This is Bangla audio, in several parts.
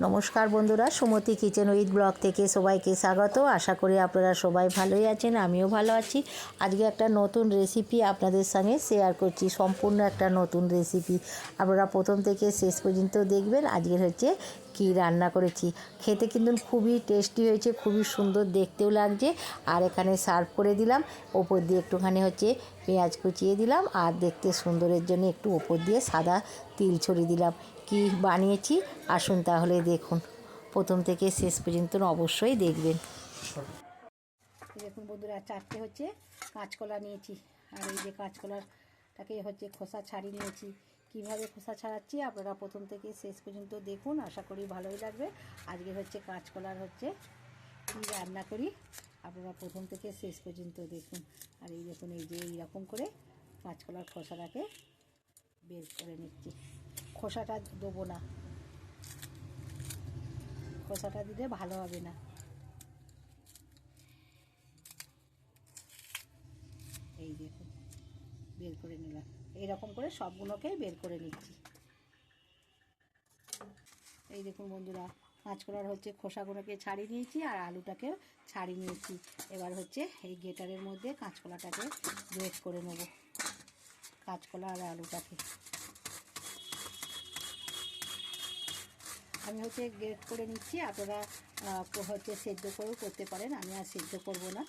নমস্কার বন্ধুরা, সুমতি কিচেন উইথ ব্লগ থেকে সবাইকে স্বাগত। আশা করি আপনারা সবাই ভালোই আছেন, আমিও ভালো আছি। আজকে একটা নতুন রেসিপি আপনাদের সঙ্গে শেয়ার করছি, সম্পূর্ণ একটা নতুন রেসিপি আপনারা প্রথম থেকে শেষ পর্যন্ত দেখবেন। আজকের হচ্ছে কি রান্না করেছি। খেতে কিন্তু খুবই টেস্টি হয়েছে, খুবই সুন্দর দেখতেও লাগছে। আর এখানে সার্ভ করে দিলাম। ওপর দিয়ে একটুখানি হচ্ছে পেঁয়াজ কুচিয়ে দিলাম। আর দেখতে সুন্দরের জন্য একটু ওপর দিয়ে সাদা তিল ছড়িয়ে দিলাম। কি বানিয়েছি? আসুন তাহলে দেখুন। প্রথম থেকে শেষ পর্যন্ত অবশ্যই দেখবেন। দেখুন বন্ধুরা, চারটে হচ্ছে কাঁচকলা নিয়েছি। আর এই যে কাঁচকলাটাকে হচ্ছে খোসা ছাড়িয়ে নিয়েছি। কীভাবে খোসা ছাড়াচ্ছি আপনারা প্রথম থেকে শেষ পর্যন্ত দেখুন, আশা করি ভালোই লাগবে। আজকে হচ্ছে কাঁচকলার হচ্ছে কী রান্না করি, আপনারা প্রথম থেকে শেষ পর্যন্ত দেখুন। আর এই দেখুন, এই যে এইরকম করে কাঁচকলার খোসাটাকে বের করে নিচ্ছি। খোসাটা দেবো না। খোসাটা দিলে ভালো হবে না। এই দেখুন। বের করে নিলাম। এইরকম করে সবগুলোকে বের করে নিচ্ছি। এই দেখুন বন্ধুরা কাঁচকলার হচ্ছে খোসাগুলোকে ছাড়িয়ে নিয়েছি আর আলুটাকে ছাড়িয়ে নিয়েছি। এবার হচ্ছে এই গেটারের মধ্যে কাঁচকলাটাকে গ্রেট করে নেব, কাঁচকলা আর আলুটাকে। আমি হচ্ছে গ্রেট করে নিচ্ছি, আপনারা হচ্ছে সেদ্ধ করেও করতে পারেন, আমি আর সেদ্ধ করব না।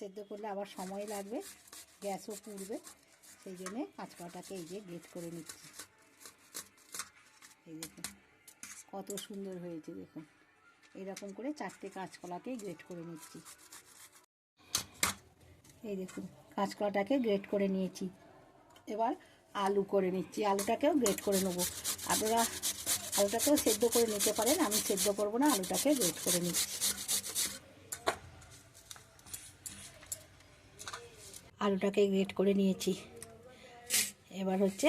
সেদ্ধ করলে আবার সময় লাগবে, গ্যাসও পুড়বে, সেই জন্যে কাঁচকলাটাকে এই যে গ্রেট করে নিচ্ছি। এই দেখুন, কত সুন্দর হয়েছে দেখুন। এরকম করে চারটে কাঁচকলাকেই গ্রেট করে নিচ্ছি। এই দেখুন, কাঁচকলাটাকে গ্রেট করে নিয়েছি। এবার আলু করে নিচ্ছি, আলুটাকেও গ্রেট করে নেব। আপনারা আলুটাকেও সেদ্ধ করে নিতে পারেন, আমি সেদ্ধ করব না, আলুটাকে গ্রেট করে নিচ্ছি। আলুটাকে গ্রেট করে নিয়েছি। এবার হচ্ছে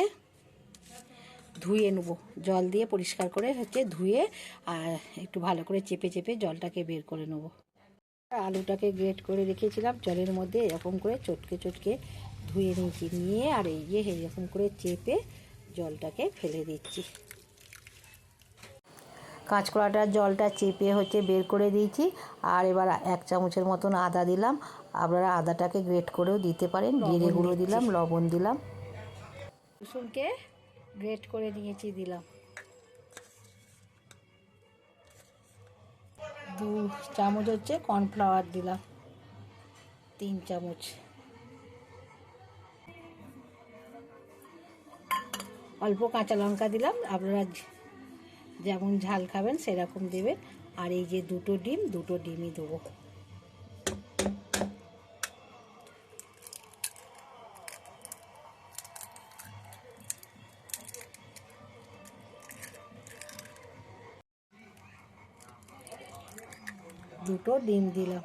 ধুয়ে নেব। জল দিয়ে পরিষ্কার করে হচ্ছে ধুয়ে আর একটু ভালো করে চেপে চেপে জলটাকে বের করে নেব। আলুটাকে গ্রেট করে রেখেছিলাম, জলের মধ্যে এরকম করে চটকে চটকে ধুয়ে নিয়েছি। নিয়ে আর এই যে এরকম করে চেপে জলটাকে ফেলে দিচ্ছি। কাঁচকলাটার জলটা চেপে হচ্ছে বের করে দিয়েছি। আর এবার এক চামচের মতন আদা দিলাম। আপনারা আদাটাকে গ্রেট করেও দিতে পারেন। জিরে গুঁড়ো দিলাম লবণ দিলাম। রসুনকে গ্রেট করে নিয়েছি দিলাম। দু চামচ হচ্ছে কর্নফ্লাওয়ার দিলাম। তিন চামচ। অল্প কাঁচা লঙ্কা দিলাম। আপনারা যেমন ঝাল খাবেন, সেরকম দেবেন। আর এই যে দুটো ডিম, দুটো ডিমই দেবো। দুটো ডিম দিলাম।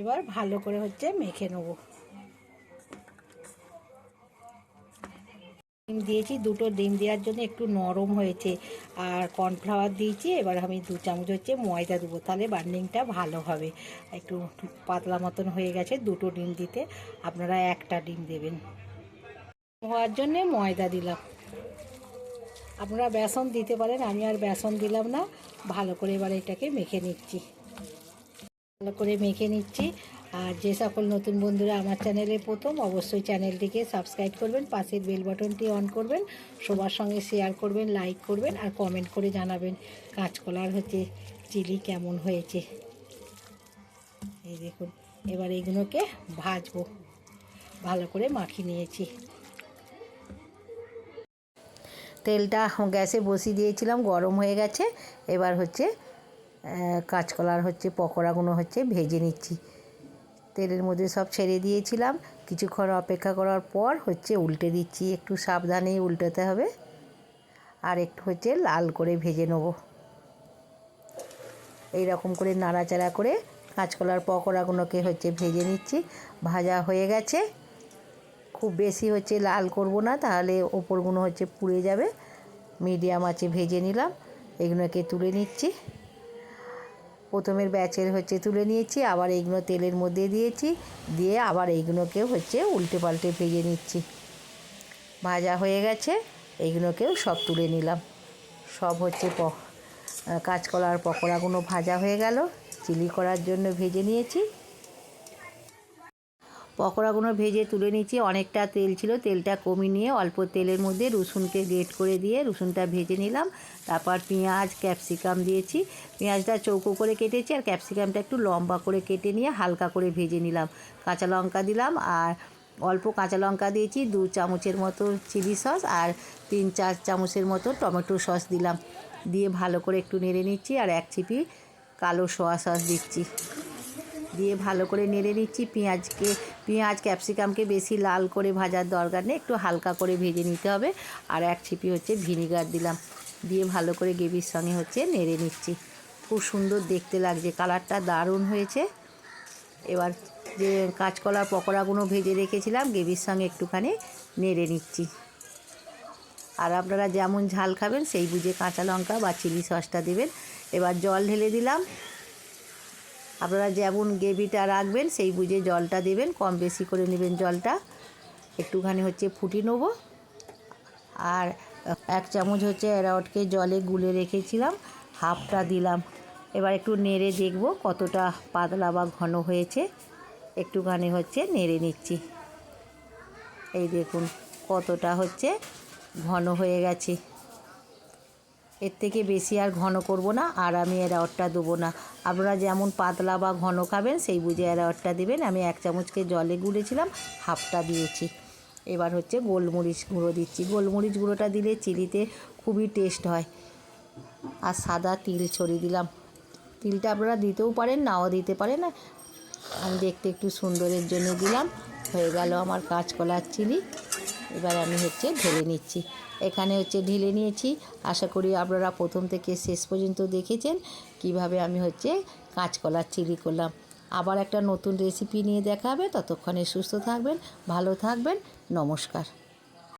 এবার ভালো করে হচ্ছে মেখে নেব। দিয়েছি, দুটো ডিম দেওয়ার জন্য একটু নরম হয়েছে। আর কর্নফ্লাওয়ার দিয়েছি, এবার আমি দু চামচ হচ্ছে ময়দা দেবো, তাহলে বার্নিংটা ভালো হবে। একটু পাতলা মতন হয়ে গেছে দুটো ডিম দিতে, আপনারা একটা ডিম দেবেন। হওয়ার জন্যে ময়দা দিলাম। আপনারা বেসন দিতে পারেন, আমি আর বেসন দিলাম না, ভালো করে এবার এটাকে মেখে নিচ্ছি। ভালো করে মেখে নিচ্ছি আর যে সকল নতুন বন্ধুরা আমার চ্যানেলে প্রথম, অবশ্যই চ্যানেলটিকে সাবস্ক্রাইব করবেন, পাশের বেল বাটনটি অন করবেন, সবার সঙ্গে শেয়ার করবেন লাইক করবেন আর কমেন্ট করে জানাবেন কাঁচকলার হচ্ছে চিলি কেমন হয়েছে। এই দেখুন, এবার এগুলোকে ভাজবো। ভালো করে মাখিয়ে নিয়েছি। তেলটা গ্যাসে বসিয়ে দিয়েছিলাম, গরম হয়ে গেছে। এবার হচ্ছে কাঁচকলার হচ্ছে পকোড়াগুলো হচ্ছে ভেজে নিচ্ছি। তেলের মধ্যে সব ছেড়ে দিয়েছিলাম। কিছুক্ষণ অপেক্ষা করার পর হচ্ছে উল্টে দিচ্ছি। একটু সাবধানেই উল্টোতে হবে। আর একটু হচ্ছে লাল করে ভেজে নেব। এই রকম করে নাড়াচাড়া করে কাঁচকলার পকোড়াগুলোকে হচ্ছে ভেজে নিচ্ছি। ভাজা হয়ে গেছে। খুব বেশি হচ্ছে লাল করব না, তাহলে ওপরগুলো হচ্ছে পুড়ে যাবে। মিডিয়াম আছে ভেজে নিলাম। এগুলোকে তুলে নিচ্ছি। প্রথমের ব্যাচের হচ্ছে তুলে নিয়েছি, আবার এইগুলো তেলের মধ্যে দিয়েছি, দিয়ে আবার এইগুলোকে হচ্ছে উল্টে পাল্টে ভেজে নিচ্ছি। ভাজা হয়ে গেছে এইগুলোকেও সব তুলে নিলাম। সব হচ্ছে প কাঁচকলার পকোড়াগুলো ভাজা হয়ে গেল, চিলি করার জন্য ভেজে নিয়েছি। পকোড়াগুলো ভেজে তুলে নিচ্ছি। অনেকটা তেল ছিল, তেলটা কমিয়ে নিয়ে অল্প তেলের মধ্যে রসুনকে গ্রেট করে দিয়ে রসুনটা ভেজে নিলাম। তারপর পেঁয়াজ, ক্যাপসিকাম দিয়েছি। পেঁয়াজটা চৌকো করে কেটেছি আর ক্যাপসিকামটা একটু লম্বা করে কেটে নিয়ে হালকা করে ভেজে নিলাম। কাঁচা লঙ্কা দিলাম আর অল্প কাঁচা লঙ্কা দিয়েছি, দু চামচের মতো চিলি সস আর তিন চার চামচের মতো টমেটো সস দিলাম। দিয়ে ভালো করে একটু নেড়ে নিচ্ছি আর এক চিপি কালো সোয়া সস দিচ্ছি। দিয়ে ভালো করে নেড়ে নিচ্ছি। পেঁয়াজকে, পেঁয়াজ ক্যাপসিকামকে বেশি লাল করে ভাজার দরকার নেই, একটু হালকা করে ভেজে নিতে হবে। আর এক ছিপি হচ্ছে ভিনিগার দিলাম। দিয়ে ভালো করে গ্রেভির সঙ্গে হচ্ছে নেড়ে নিচ্ছি। খুব সুন্দর দেখতে লাগছে, কালারটা দারুণ হয়েছে। এবার যে কাঁচকলার পকোড়াগুলো ভেজে রেখেছিলাম, গ্রেভির সঙ্গে একটুখানি নেড়ে নিচ্ছি। আর আপনারা যেমন ঝাল খাবেন, সেই বুঝে কাঁচা লঙ্কা বা চিলি সসটা দেবেন। এবার জল ঢেলে দিলাম। আপনারা যেমন গ্রেভিটা রাখবেন, সেই বুঝে জলটা দেবেন, কম বেশি করে নেবেন জলটা। একটুখানি হচ্ছে ফুটি নেব। আর এক চামচ হচ্ছে অ্যারাউটকে জলে গুলে রেখেছিলাম, হাফটা দিলাম। এবার একটু নেড়ে দেখব কতটা পাতলা বা ঘন হয়েছে। একটুখানি হচ্ছে নেড়ে নিচ্ছি। এই দেখুন কতটা হচ্ছে ঘন হয়ে গেছে। এর থেকে বেশি আর ঘন করব না, আর আমি অ্যারাওয়ারটা দেবো না। আপনারা যেমন পাতলা বা ঘন খাবেন, সেই বুঝে অ্যারাওয়ারটা দেবেন। আমি এক চামচকে জলে গুলেছিলাম, হাফটা দিয়েছি। এবার হচ্ছে গোলমরিচ গুঁড়ো দিচ্ছি। গোলমরিচ গুঁড়োটা দিলে চিলিতে খুবই টেস্ট হয়। আর সাদা তিল ছড়িয়ে দিলাম। তিলটা আপনারা দিতেও পারেন, নাও দিতে পারেন। আমি দেখতে একটু সুন্দরের জন্য দিলাম। হয়ে গেল আমার কাঁচকলার চিলি এবার আমি হচ্ছে ঢেলে নিচ্ছি। এখানে হচ্ছে ঢেলে নিয়েছি। আশা করি আপনারা প্রথম থেকে শেষ পর্যন্ত দেখেছেন কীভাবে আমি হচ্ছে কাঁচকলার চিলি করলাম। আবার একটা নতুন রেসিপি নিয়ে দেখাবে। ততক্ষণে সুস্থ থাকবেন, ভালো থাকবেন। নমস্কার।